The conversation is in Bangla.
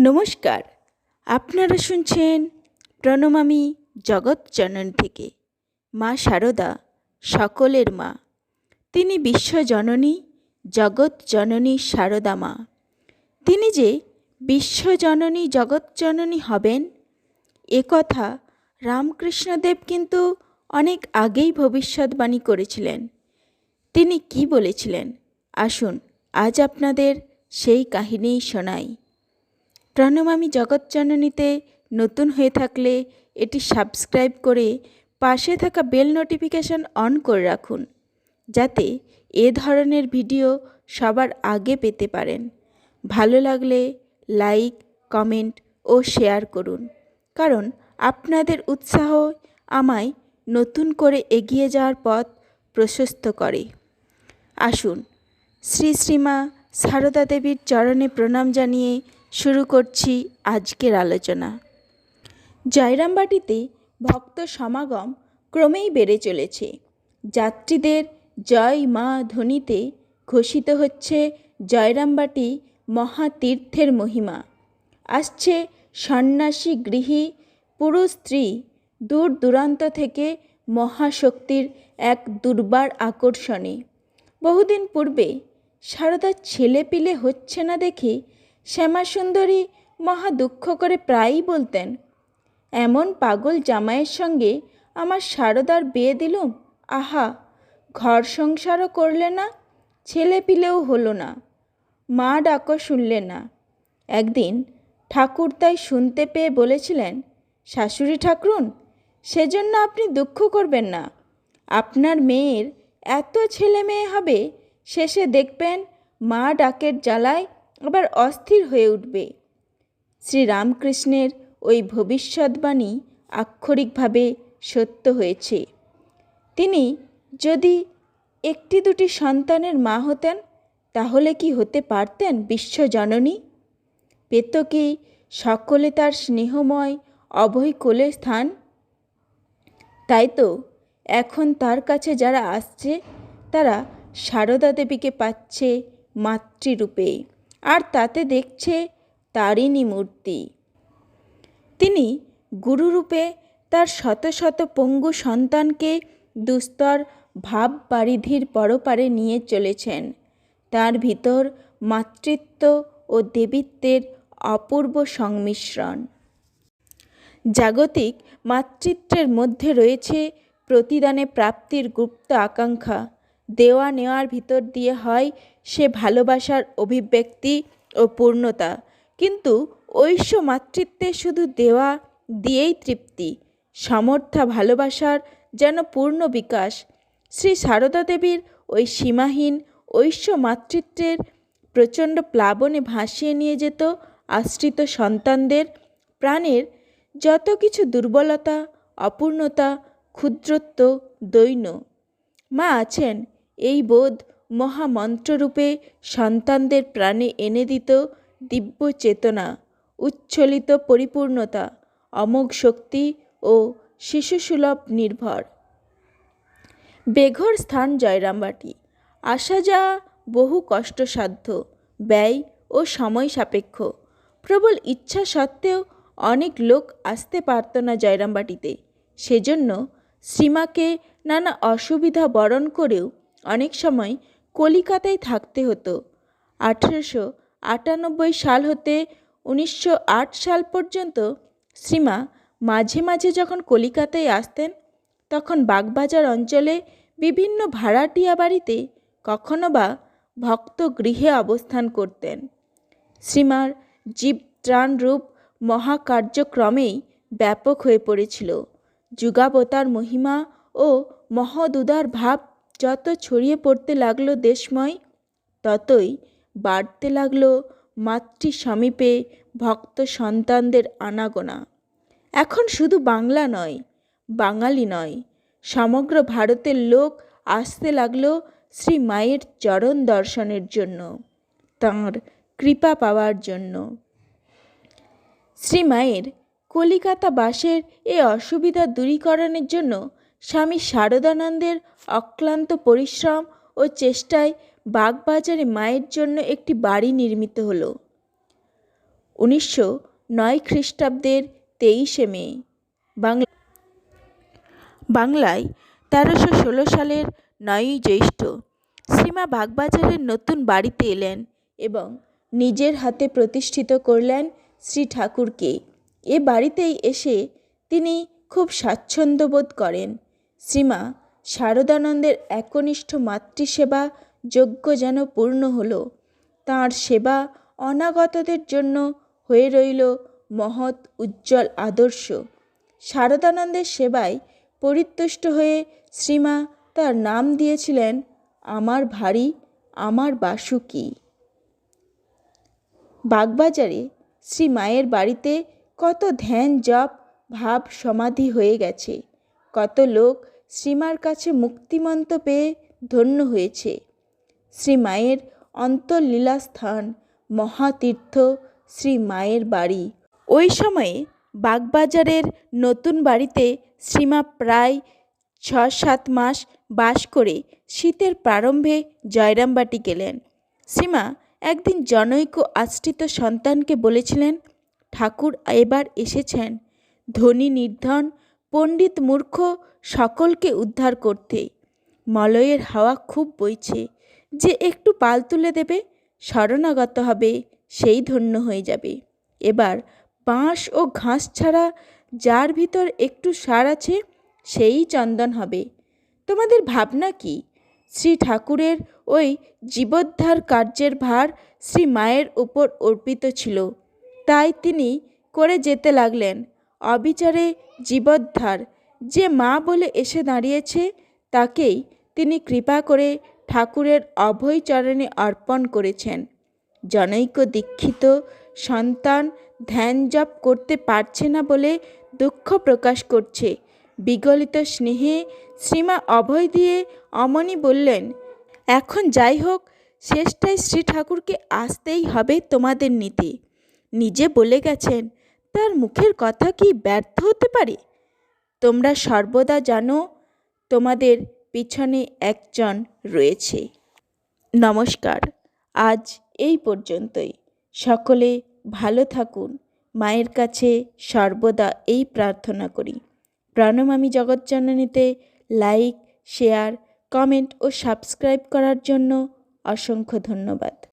নমস্কার। আপনারা শুনছেন প্রণমামী জগৎ জনন থেকে। মা শারদা সকলের মা। তিনি বিশ্বজননী, জগৎ জননী শারদা মা। তিনি যে বিশ্বজননী, জগৎ জননী হবেন, এ কথা রামকৃষ্ণদেব কিন্তু অনেক আগেই ভবিষ্যৎবাণী করেছিলেন। তিনি কি বলেছিলেন? আসুন আজ আপনাদের সেই কাহিনীই শোনাই। প্রণমামী জগৎজননীতে নতুন হয়ে থাকলে এটি সাবস্ক্রাইব করে পাশে থাকা বেল নোটিফিকেশন অন করে রাখুন, যাতে এ ধরনের ভিডিও সবার আগে পেতে পারেন। ভালো লাগলে লাইক কমেন্ট ও শেয়ার করুন, কারণ আপনাদের উৎসাহ আমায় নতুন করে এগিয়ে যাওয়ার পথ প্রশস্ত করে। আসুন, শ্রী শ্রীমা সারদা দেবীর চরণে প্রণাম জানিয়ে শুরু করছি আজকের আলোচনা। জয়রামবাটিতে ভক্ত সমাগম ক্রমেই বেড়ে চলেছে। যাত্রীদের জয় মা ধ্বনিতে ঘোষিত হচ্ছে জয়রামবাটি মহাতীর্থের মহিমা। আসছে সন্ন্যাসী গৃহী পুরুষ স্ত্রী দূর দূরান্ত থেকে মহাশক্তির এক দুর্বার আকর্ষণে। বহুদিন পূর্বে সারদার ছেলে পিলে হচ্ছে না দেখে শ্যামাসুন্দরী মহা দুঃখ করে প্রায়ই বলতেন, এমন পাগল জামাইয়ের সঙ্গে আমার সারদার বিয়ে দিলুম আহা, ঘর সংসারও করলে না, ছেলে পিলেও হলো না। মা ডাকও শুনলে না। একদিন ঠাকুর তাই শুনতে পেয়ে বলেছিলেন, শাশুড়ি ঠাকুরুন, সেজন্য আপনি দুঃখ করবেন না। আপনার মেয়ের এত ছেলে মেয়ে হবে, শেষে দেখবেন মা ডাকের জ্বালায় আবার অস্থির হয়ে উঠবে। শ্রীরামকৃষ্ণের ওই ভবিষ্যৎবাণী আক্ষরিকভাবে সত্য হয়েছে। তিনি, যদি একটি দুটি সন্তানের মা হতেন, তাহলে কি হতে পারতেন বিশ্বজননী পেত কি সকলে তার স্নেহময় অভয় কোলে স্থান। তাই তো, এখন তার কাছে যারা আসছে, তারা সারদা দেবীকে পাচ্ছে মাতৃরূপে আর তাতে দেখছে তারিণী মূর্তি। তিনি গুরুরূপে তার শত শত পঙ্গু সন্তানকে দুস্তর ভাব বারিধির পরপারে নিয়ে চলেছেন। তার ভিতর মাতৃত্ব ও দেবীত্বের অপূর্ব সংমিশ্রণ। জাগতিক মাতৃত্বের মধ্যে রয়েছে প্রতিদানে প্রাপ্তির গুপ্ত আকাঙ্ক্ষা। দেওয়া নেওয়ার ভিতর দিয়ে হয় সে ভালোবাসার অভিব্যক্তি ও পূর্ণতা। কিন্তু ঐশ্য মাতৃত্বে শুধু দেওয়া দিয়েই তৃপ্তি। সমর্থা ভালোবাসার যেন পূর্ণ বিকাশ। শ্রী সারদা দেবীর ওই সীমাহীন ঐশ্য মাতৃত্বের প্রচণ্ড প্লাবনে ভাসিয়ে নিয়ে যেত আশ্রিত সন্তানদের প্রাণের যত কিছু দুর্বলতা, অপূর্ণতা, ক্ষুদ্রত্ব, দৈন্য। মা আছেন এই বোধ মহামন্ত্ররূপে সন্তানদের প্রাণে এনে দিত দিব্য চেতনা উচ্ছ্বলিত পরিপূর্ণতা, অমোঘ শক্তি ও শিশুসুলভ নির্ভর। বেঘর স্থান জয়রামবাটি। আসা যাওয়া বহু কষ্টসাধ্য, ব্যয় ও সময় সাপেক্ষ। প্রবল ইচ্ছা সত্ত্বেও অনেক লোক আসতে পারত না জয়রামবাটিতে। সেজন্য শ্রীমাকে নানা অসুবিধা বরণ করেও অনেক সময় কলিকাতায় থাকতে হতো। আঠেরোশো আটানব্বই সাল হতে উনিশশো আট সাল পর্যন্ত শ্রীমা মাঝে মাঝে যখন কলিকাতায় আসতেন, তখন বাগবাজার অঞ্চলে বিভিন্ন ভাড়াটিয়া বাড়িতে কখনো বা ভক্ত গৃহে অবস্থান করতেন। শ্রীমার জীব রূপ মহাকার্যক্রমেই ব্যাপক হয়ে পড়েছিল। যুগাবতার মহিমা ও মহদুদার ভাব যত ছড়িয়ে পড়তে লাগল দেশময়, ততই বাড়তে লাগল মাতৃ সমীপে ভক্ত সন্তানদের আনাগোনা। এখন শুধু বাংলা নয়, বাঙালি নয়, সমগ্র ভারতের লোক আসতে লাগল শ্রী মায়ের চরণ দর্শনের জন্য, তাঁর কৃপা পাওয়ার জন্য। শ্রী মায়ের কলিকাতা বাসের এ অসুবিধা দূরীকরণের জন্য স্বামী শারদানন্দের অক্লান্ত পরিশ্রম ও চেষ্টায় বাগবাজারে মায়ের জন্য একটি বাড়ি নির্মিত হল। উনিশশো নয় খ্রিস্টাব্দের তেইশে মে। বাংলা বাংলায় তেরোশো ষোলো সালের নয়ই জ্যৈষ্ঠ শ্রীমা বাগবাজারের নতুন বাড়িতে এলেন এবং নিজের হাতে প্রতিষ্ঠিত করলেন শ্রী ঠাকুরকে। এ বাড়িতেই এসে তিনি খুব স্বাচ্ছন্দ্য বোধ করেন। শ্রীমা শারদানন্দের একনিষ্ঠ মাতৃসেবা যজ্ঞ যেন পূর্ণ হলো, তাঁর সেবা অনাগতদের জন্য হয়ে রইল মহৎ উজ্জ্বল আদর্শ। শারদানন্দের সেবায় পরিতুষ্ট হয়ে শ্রীমা তার নাম দিয়েছিলেন, আমার ভারী, আমার বাসুকি বাগবাজারে শ্রী মায়ের বাড়িতে কত ধ্যান, জপ, ভাব, সমাধি হয়ে গেছে। কত লোক শ্রীমার কাছে মুক্তিমন্ত পেয়ে ধন্য হয়েছে। শ্রী মায়ের অন্তর্লীলা মহাতীর্থ শ্রী মায়ের বাড়ি। ওই সময়ে বাগবাজারের নতুন বাড়িতে শ্রীমা প্রায় ছ সাত মাস বাস করে শীতের প্রারম্ভে জয়রামবাটি গেলেন। শ্রীমা একদিন জনৈক আশ্রিত সন্তানকে বলেছিলেন, ঠাকুর এবার এসেছেন। ধনী নির্ধন পণ্ডিত মূর্খ সকলকে উদ্ধার করতে। মলয়ের হাওয়া খুব বইছে, যে একটু পাল তুলে দেবে, শরণাগত হবে, সেই ধন্য হয়ে যাবে। এবার বাঁশ ও ঘাস ছাড়া যার ভিতর একটু সার আছে, সেই চন্দন হবে। তোমাদের ভাবনা কি? শ্রী ঠাকুরের ওই জীবোদ্ধার কার্যের ভার শ্রী মায়ের উপর অর্পিত ছিল। তাই তিনি করে যেতে লাগলেন। অবিচারে জীবোদ্ধার। যে মা বলে এসে দাঁড়িয়েছে, তাকেই তিনি কৃপা করে ঠাকুরের অভয় চরণে অর্পণ করেছেন। জনৈক দীক্ষিত সন্তান ধ্যান জপ করতে পারছে না বলে দুঃখ প্রকাশ করছে। বিগলিত স্নেহে শ্রীমা অভয় দিয়ে অমনি বললেন, এখন যাই হোক, শেষটায় শ্রী ঠাকুরকে আসতেই হবে তোমাদের নীতি। নিজে বলে গেছেন তার মুখের কথা কি ব্যর্থ হতে পারে? তোমরা সর্বদা জানো, তোমাদের পিছনে একজন রয়েছে। নমস্কার, আজ এই পর্যন্তই। সকলে ভালো থাকুন। মায়ের কাছে সর্বদা এই প্রার্থনা করি। প্রণমামি জগৎজননীতে লাইক, শেয়ার, কমেন্ট ও সাবস্ক্রাইব করার জন্য অসংখ্য ধন্যবাদ।